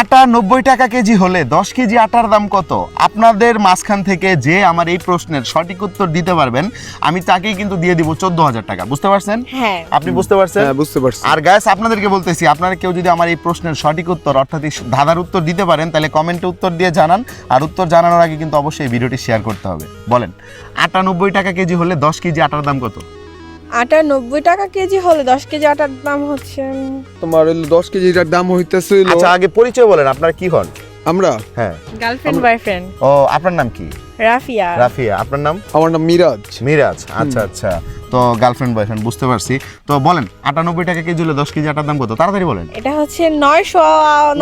আটা নব্বই টাকা কেজি হলে দশ কেজি আটার দাম কত? আপনাদের মাঝখান থেকে যে আমার এই প্রশ্নের সঠিক উত্তর দিতে পারবেন আমি তাকেই কিন্তু দিয়ে দিব চোদ্দ হাজার টাকা। বুঝতে পারছেন? হ্যাঁ। আপনি বুঝতে পারছেন? হ্যাঁ বুঝতে পারছি। আর গ্যাস আপনাদেরকে বলতেছি আপনারা কেউ যদি আমার এই প্রশ্নের সঠিক উত্তর অর্থাৎ এই ধাঁধার উত্তর দিতে পারেন তাহলে কমেন্টে উত্তর দিয়ে জানান। আর উত্তর জানানোর আগে কিন্তু অবশ্যই ভিডিওটি শেয়ার করতে হবে। বলেন আটানব্বই টাকা কেজি হলে দশ কেজি আটার দাম কত? আটা নব্বই টাকা কেজি হলে দশ কেজি আটার দাম হচ্ছে। তোমার হলো দশ কেজিটার দাম হইতেছে আচ্ছা আগে পরিচয় বলেন আপনার কি হন? আমরা? হ্যাঁ। গার্লফ্রেন্ড বয়ফ্রেন্ড ও আপনার নাম কি? রাফিয়া। রাফিয়া আপনার নাম? আমার নাম মিরাজ। মিরাজ আচ্ছা আচ্ছা। তো গার্লফ্রেন্ড বয়ফ্রেন্ড বুঝতে পারছি। তো বলেন আটানব্বই টাকা কেজি হলে দশ কেজি আটার দাম কত? তাড়াতাড়ি বলেন। এটা হচ্ছে নয়শো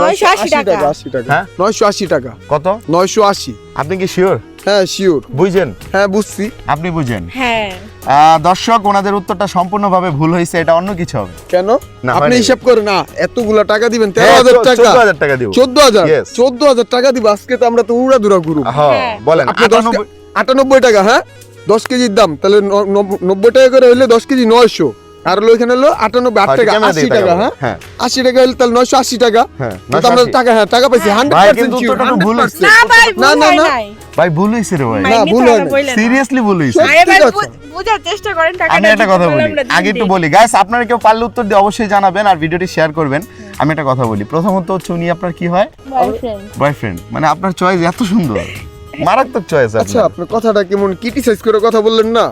নয়শো আশি টাকা। আশি টাকা। হ্যাঁ? নয়শো আশি টাকা। কত? নয়শো আশি। আপনি কি শিওর হ্যাঁ শিওর বুঝছেন হ্যাঁ বুঝছি। আপনি বুঝেন? হ্যাঁ। দর্শক ওনাদের উত্তরটা সম্পূর্ণভাবে ভুল হয়েছে এটা অন্য কিছু হবে। কেন? না, আপনি হিসাব করে না এতগুলা টাকা দিবেন তেরো হ্যাঁ, হাজার টাকা। চোদ্দ হাজার টাকা দিব। চোদ্দ হাজার? চোদ্দ হাজার টাকা দিব আজকে তো আমরা তো উড়া দুরা গুরু হ্যাঁ। বলেন আটানব্বই টাকা হ্যাঁ? দশ কেজির দাম তাহলে নব্বই টাকা করে হইলে দশ কেজি নয়শো। আর হলো এখানে হলো আটানব্বই আট টাকা আশি টাকা হ্যাঁ? হ্যাঁ। আশি টাকা হলে তাহলে নয়শো আশি টাকা। হ্যাঁ আমরা টাকা হ্যাঁ টাকা পাইছি হান্ড্রেড পার্সেন্ট। না না, না, ভাই ভুল হয়েছে রে ভাই। না, ভুল হয়। সিরিয়াসলি ভুল হয়েছে সত্যি আরে ভাই বুঝার চেষ্টা করেন আমি একটা কথা বলি। আগে একটু বলি গাইস আপনারা কেউ পারলে উত্তর দিয়ে অবশ্যই জানাবেন আর ভিডিওটি শেয়ার করবেন। আমি একটা কথা বলি। প্রথমত হচ্ছে উনি আপনার কি হয়? বয়ফ্রেন্ড বয়ফ্রেন্ড মানে আপনার চয়েস এত সুন্দর। মারাত্মক চয়েস আচ্ছা আপনার। কথাটা কেমন ক্রিটিসাইজ করে কথা বললেন না?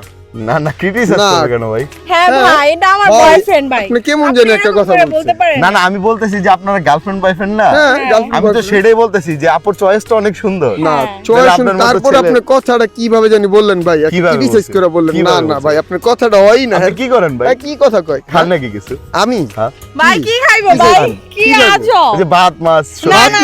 না না ক্রিটিসাইজ করবে কেন ভাই? হ্যাঁ হ্যাঁ। ভাই এটা আমার বয়ফ্রেন্ড ভাই। আপনি কেমন জানি একটা কথা বলছেন। না না আমি বলতেছি যে আপনারা গার্লফ্রেন্ড বয়ফ্রেন্ড না? হ্যাঁ হ্যাঁ। আমি তো সেটাই বলতেছি যে আপুর চয়েসটা অনেক সুন্দর। না। চয়েস তারপর আপনি কথাটা কীভাবে জানি বললেন ভাই ক্রিটিসাইজ করে বললেন। না না ভাই আপনার কথাটা হয় না। কি করেন ভাই? কি কথা কয়? খান নাকি কিছু? আমি? ভাই কি? খাইবো ভাই? কি আজো যে ভাত মাছ না না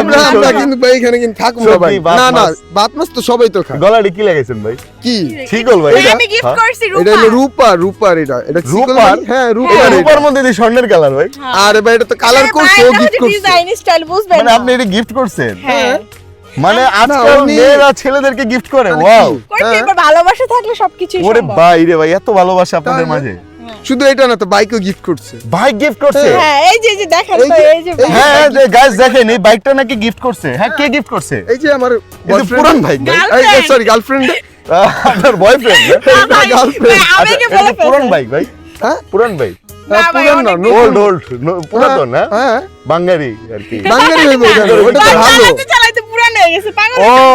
আমরা আমরা কিন্তু ভাই এখানে কিন্তু থাকব না ভাই। না না ভাত মাছ তো সবাই তো খায়। গলাটি কি লাগাইছেন ভাই? কি? ঠিক হল ভাই, আমি গিফট হ্যাঁ? করছি এটা হলো রূপা। রূপার এটা। এটা রূপার? মানে- হ্যাঁ রূপার রূপার মধ্যে দিয়ে স্বর্ণের কালার ভাই। হ্যাঁ। আরে ভাই এটা তো কালার করছে ও গিফট করছে। ডিজাইন স্টাইল বুঝবেন মানে আপনি এটা গিফট করছেন? হ্যাঁ। মানে আজকাল মেয়েরা ছেলেদেরকে গিফট করে ওয়াও করতে হ্যাঁ। ভালোবাসা থাকলে সবকিছুই ওরে ভাই রে ভাই এত ভালোবাসা আপনাদের মাঝে। শুধু এটা না তো বাইকও গিফট করছে। ভাই গিফট করছে? হ্যাঁ এই যে যে দেখেন তো এই যে হ্যাঁ গাইস দেখেন এই বাইকটা নাকি গিফট করছে? হ্যাঁ কে গিফট করছে? এই যে আমার পুরান ভাই। সরি গার্লফ্রেন্ড আপনার বয়ফ্রেন্ড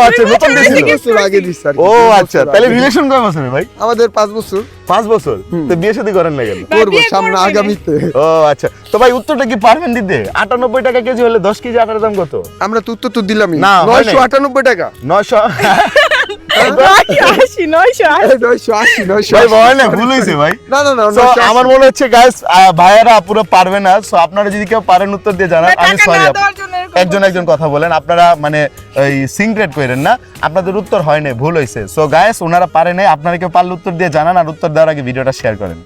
আচ্ছা বছর আচ্ছা, আগে। ভাই? বছর। বিয়ে শাদী করেন না কেন? ও আচ্ছা। তো ভাই উত্তরটা কি পারবেন দিতে? 98 টাকা কেজি হলে 10 কেজি আটার দাম কত? আমরা তো উত্তর তো নশো আটানব্বই টাকা। 900 আমার আশি। মনে হচ্ছে গাইস ভাইয়ারা পুরো পারবে না। সো আপনারা যদি কেউ পারেন উত্তর দিয়ে জানান। আমি সরি একজন একজন কথা বলেন। আপনারা মানে ওই সিংক্রেট করেন না। আপনাদের উত্তর হয় নাই ভুল হয়েছে সো গাইস ওনারা পারে নাই। আপনারা কেউ পারলে উত্তর দিয়ে জানান আর উত্তর দেওয়ার আগে ভিডিওটা শেয়ার করেন।